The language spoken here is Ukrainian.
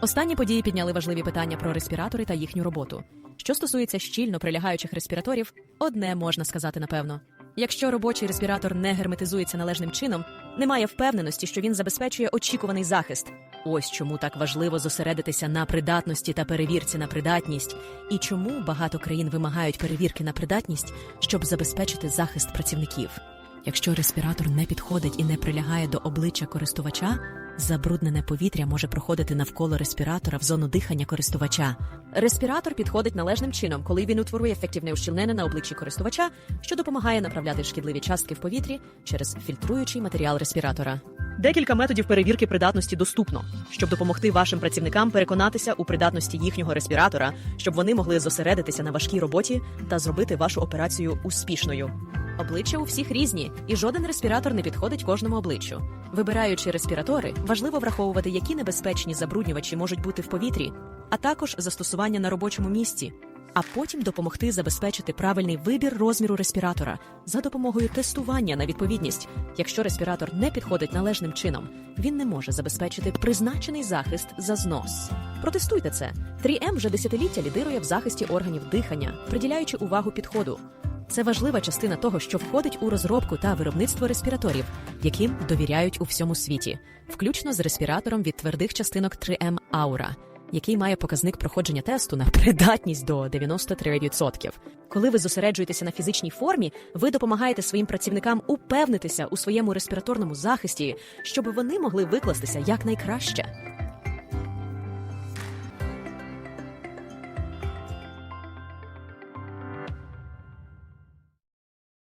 Останні події підняли важливі питання про респіратори та їхню роботу. Що стосується щільно прилягаючих респіраторів, одне можна сказати напевно: якщо робочий респіратор не герметизується належним чином, немає впевненості, що він забезпечує очікуваний захист. Ось чому так важливо зосередитися на придатності та перевірці на придатність, і чому багато країн вимагають перевірки на придатність, щоб забезпечити захист працівників. Якщо респіратор не підходить і не прилягає до обличчя користувача, забруднене повітря може проходити навколо респіратора в зону дихання користувача. Респіратор підходить належним чином, коли він утворює ефективне ущільнення на обличчі користувача, що допомагає направляти шкідливі частки в повітрі через фільтруючий матеріал респіратора. Декілька методів перевірки придатності доступно, щоб допомогти вашим працівникам переконатися у придатності їхнього респіратора, щоб вони могли зосередитися на важкій роботі та зробити вашу операцію успішною. Обличчя у всіх різні, і жоден респіратор не підходить кожному обличчю. Вибираючи респіратори, важливо враховувати, які небезпечні забруднювачі можуть бути в повітрі, а також застосування на робочому місці, а потім допомогти забезпечити правильний вибір розміру респіратора за допомогою тестування на відповідність. Якщо респіратор не підходить належним чином, він не може забезпечити призначений захист за знос. Протестуйте це. 3М вже десятиліття лідирує в захисті органів дихання, приділяючи увагу підходу. Це важлива частина того, що входить у розробку та виробництво респіраторів, яким довіряють у всьому світі, включно з респіратором від твердих частинок 3M Aura, який має показник проходження тесту на придатність до 93%. Коли ви зосереджуєтеся на фізичній формі, ви допомагаєте своїм працівникам упевнитися у своєму респіраторному захисті, щоб вони могли викластися якнайкраще.